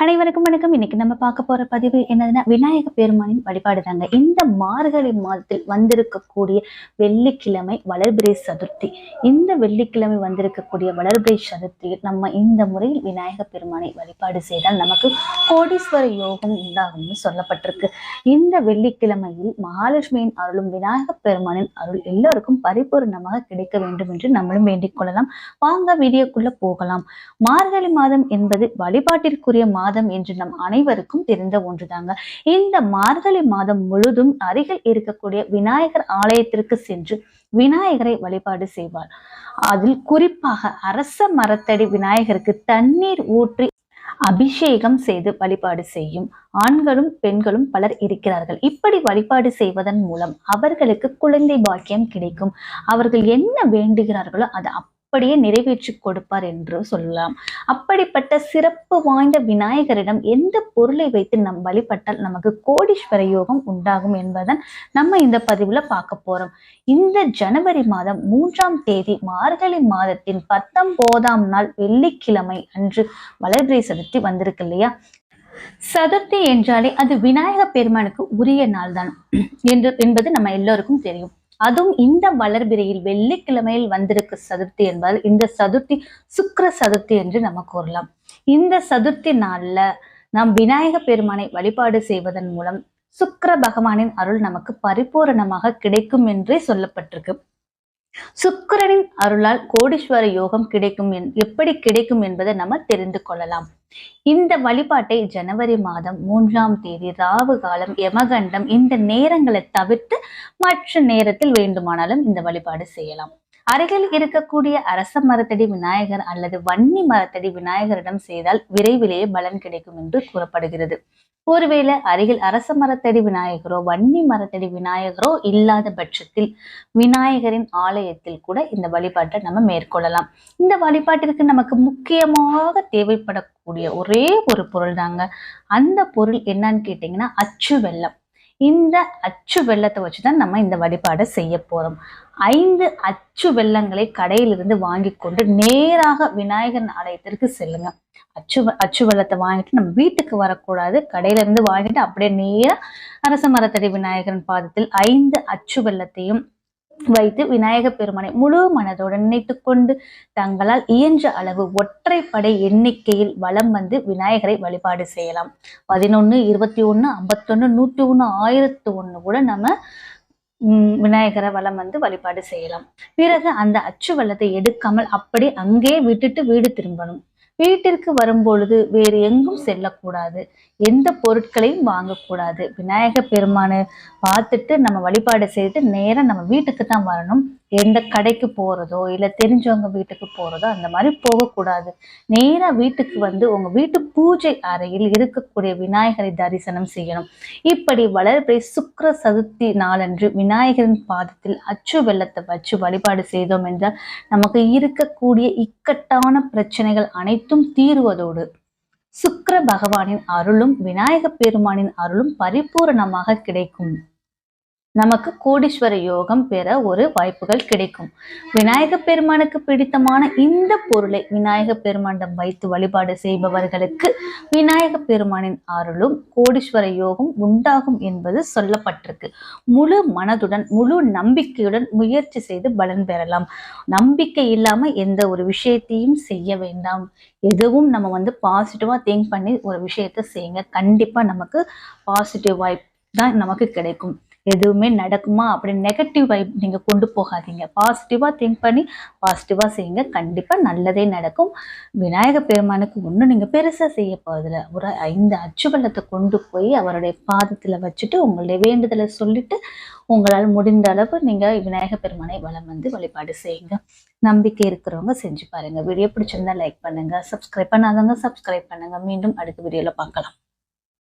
அனைவருக்கும் வணக்கம். இன்னைக்கு நம்ம பார்க்க போற பதிவு என்னதுன்னா விநாயக பெருமானின் வழிபாடு தாங்க இந்த மார்கழி மாதத்தில் வந்திருக்கக்கூடிய வெள்ளிக்கிழமை வளர்பிரை சதுர்த்தி. இந்த வெள்ளிக்கிழமை வந்திருக்கக்கூடிய வளர்பிரை சதுர்த்தியில் நம்ம இந்த முறையில் விநாயக பெருமானை வழிபாடு செய்தால் நமக்கு கோடீஸ்வர யோகம் உண்டாகும்னு சொல்லப்பட்டிருக்கு. இந்த வெள்ளிக்கிழமையில் மகாலட்சுமியின் அருளும் விநாயக பெருமானின் அருள் எல்லோருக்கும் பரிபூர்ணமாக கிடைக்க வேண்டும் என்று நம்மளும் வேண்டிக் கொள்ளலாம். வாங்க வீடியோக்குள்ள போகலாம். மார்கழி மாதம் என்பது வழிபாட்டிற்குரிய மாதம் என்று நம் அனைவருக்கும் தெரிந்த ஒன்றுதாங்க. இந்த மார்கழி மாதம் முழுதும் அருகில் இருக்கக்கூடிய விநாயகர் ஆலயத்திற்கு சென்று விநாயகரை வழிபாடு செய்வார். அதில் குறிப்பாக அரச மரத்தடி விநாயகருக்கு தண்ணீர் ஊற்றி அபிஷேகம் செய்து வழிபாடு செய்யும் ஆண்களும் பெண்களும் பலர் இருக்கிறார்கள். இப்படி வழிபாடு செய்வதன் மூலம் அவர்களுக்கு குழந்தை பாக்கியம் கிடைக்கும். அவர்கள் என்ன வேண்டுகிறார்களோ அதை அப்படியே நிறைவேற்றி கொடுப்பார் என்று சொல்லலாம். அப்படிப்பட்ட சிறப்பு வாய்ந்த விநாயகரிடம் எந்த பொருளை வைத்து நம் வழிபட்டால் நமக்கு கோடீஸ்வர யோகம் உண்டாகும் என்பதன் நம்ம இந்த பதிவுல பார்க்க போறோம். இந்த ஜனவரி மாதம் மூன்றாம் தேதி மார்கழி மாதத்தின் பத்தொன்பதாம் நாள் வெள்ளிக்கிழமை அன்று வளர்பிறை சதுர்த்தி வந்திருக்கு இல்லையா? சதுர்த்தி என்றாலே அது விநாயக பெருமானுக்கு உரிய நாள் தான் என்று என்பது நம்ம எல்லோருக்கும் தெரியும். அதுவும் இந்த வளர்பிறையில் வெள்ளிக்கிழமையில் வந்திருக்கு சதுர்த்தி என்பதால் இந்த சதுர்த்தி சுக்கர சதுர்த்தி என்று நம்ம கூறலாம். இந்த சதுர்த்தி நாள்ல நாம் விநாயக பெருமானை வழிபாடு செய்வதன் மூலம் சுக்கர பகவானின் அருள் நமக்கு பரிபூரணமாக கிடைக்கும் என்றே சொல்லப்பட்டிருக்கு. சுக்கிரனின் அருளால் கோடீஸ்வர யோகம் கிடைக்கும் என்- எப்படி கிடைக்கும் என்பதை நம்ம தெரிந்து கொள்ளலாம். இந்த வழிபாட்டை ஜனவரி மாதம் மூன்றாம் தேதி ராவு காலம் யமகண்டம் இந்த நேரங்களை தவிர்த்து மற்ற நேரத்தில் வேண்டுமானாலும் இந்த வழிபாடு செய்யலாம். அருகில் இருக்கக்கூடிய அரச மரத்தடி விநாயகர் அல்லது வன்னி மரத்தடி விநாயகரிடம் செய்தால் விரைவிலேயே பலன் கிடைக்கும் என்று கூறப்படுகிறது. ஒருவேளை அருகில் அரச மரத்தடி விநாயகரோ வன்னி மரத்தடி விநாயகரோ இல்லாத பட்சத்தில் விநாயகரின் ஆலயத்தில் கூட இந்த வழிபாட்டை நம்ம மேற்கொள்ளலாம். இந்த வழிபாட்டிற்கு நமக்கு முக்கியமாக தேவைப்படக்கூடிய ஒரே ஒரு பொருள் தாங்க அந்த பொருள் என்னன்னு கேட்டிங்கன்னா அச்சு வெள்ளம். இந்த அச்சு வெள்ளத்தை வச்சு தான் நம்ம இந்த வழிபாடை செய்ய போகிறோம் ஐந்து அச்சு வெள்ளங்களை கடையிலிருந்து வாங்கி கொண்டு நேராக விநாயகர் ஆலயத்திற்கு செல்லுங்க. அச்சு அச்சு வெள்ளத்தை வாங்கிட்டு நம்ம வீட்டுக்கு வரக்கூடாது. கடையில இருந்து வாங்கிட்டு அப்படியே நேராக அரச மரத்தடி விநாயகரின் பாதத்தில் ஐந்து அச்சு வெள்ளத்தையும் வைத்து விநாயக பெருமானை முழு மனதோடு நினைத்து கொண்டு தங்களால் இயன்ற அளவு ஒற்றைப்படை எண்ணிக்கையில் வலம் வந்து விநாயகரை வழிபாடு செய்யலாம். பதினொன்னு இருபத்தி ஒன்று ஐம்பத்தொன்னு நூற்றி ஒன்று ஆயிரத்து ஒன்று கூட நம்ம விநாயகரை வலம் வந்து வழிபாடு செய்யலாம். பிறகு அந்த அச்சு வளத்தை எடுக்காமல் அப்படி அங்கே விட்டுட்டு வீடு திரும்பணும். வீட்டிற்கு வரும்பொழுது வேறு எங்கும் செல்லக்கூடாது. எந்த பொருட்களையும் வாங்கக்கூடாது. விநாயகர் பெருமானை பார்த்துட்டு நம்ம வழிபாடு செய்துட்டு நேரா நம்ம வீட்டுக்கு தான் வரணும். எந்த கடைக்கு போறதோ இல்லை தெரிஞ்சவங்க வீட்டுக்கு போறதோ அந்த மாதிரி போகக்கூடாது. நேரா வீட்டுக்கு வந்து உங்க வீட்டு பூஜை அறையில் இருக்கக்கூடிய விநாயகரை தரிசனம் செய்யணும். இப்படி வளர்பிறை சுக்கர சதுர்த்தி நாளன்று விநாயகரின் பாதத்தில் அச்சு வெள்ளத்தை வச்சு வழிபாடு செய்தோம் என்றால் நமக்கு இருக்கக்கூடிய இக்கட்டான பிரச்சனைகள் அனைத்தும் தீருவதோடு சுக்கர பகவானின் அருளும் விநாயக பெருமானின் அருளும் பரிபூரணமாக கிடைக்கும். நமக்கு கோடீஸ்வர யோகம் பெற ஒரு வாய்ப்புகள் கிடைக்கும். விநாயக பெருமானுக்கு பிடித்தமான இந்த பொருளை விநாயக பெருமானிடம் வைத்து வழிபாடு செய்பவர்களுக்கு விநாயக பெருமானின் அருளும் கோடீஸ்வர யோகம் உண்டாகும் என்பது சொல்லப்பட்டிருக்கு. முழு மனதுடன் முழு நம்பிக்கையுடன் முயற்சி செய்து பலன் பெறலாம். நம்பிக்கை இல்லாம எந்த ஒரு விஷயத்தையும் செய்ய வேண்டாம். எதுவும் நம்ம வந்து பாசிட்டிவா திங்க் பண்ணி ஒரு விஷயத்த செய்யுங்க கண்டிப்பா நமக்கு பாசிட்டிவ் வாய்ப்பு தான் நமக்கு கிடைக்கும். எதுவுமே நடக்குமா அப்படி நெகட்டிவ் வைப் நீங்கள் கொண்டு போகாதீங்க. பாசிட்டிவாக திங்க் பண்ணி பாசிட்டிவாக செய்யுங்க. கண்டிப்பாக நல்லதே நடக்கும். விநாயக பெருமானுக்கு ஒன்றும் நீங்கள் பெருசாக செய்ய போகிறதில்ல ஒரு ஐந்து அச்சு கொண்டு போய் அவருடைய பாதத்தில் வச்சுட்டு உங்களுடைய வேண்டுதலை சொல்லிட்டு உங்களால் முடிந்த அளவு நீங்கள் விநாயக பெருமானை வளம் வந்து வழிபாடு செய்யுங்க. நம்பிக்கை இருக்கிறவங்க செஞ்சு பாருங்கள் வீடியோ பிடிச்சிருந்தா லைக் பண்ணுங்கள் சப்ஸ்கிரைப் பண்ணாதவங்க சப்ஸ்கிரைப் பண்ணுங்க. மீண்டும் அடுத்த வீடியோவில் பார்க்கலாம்.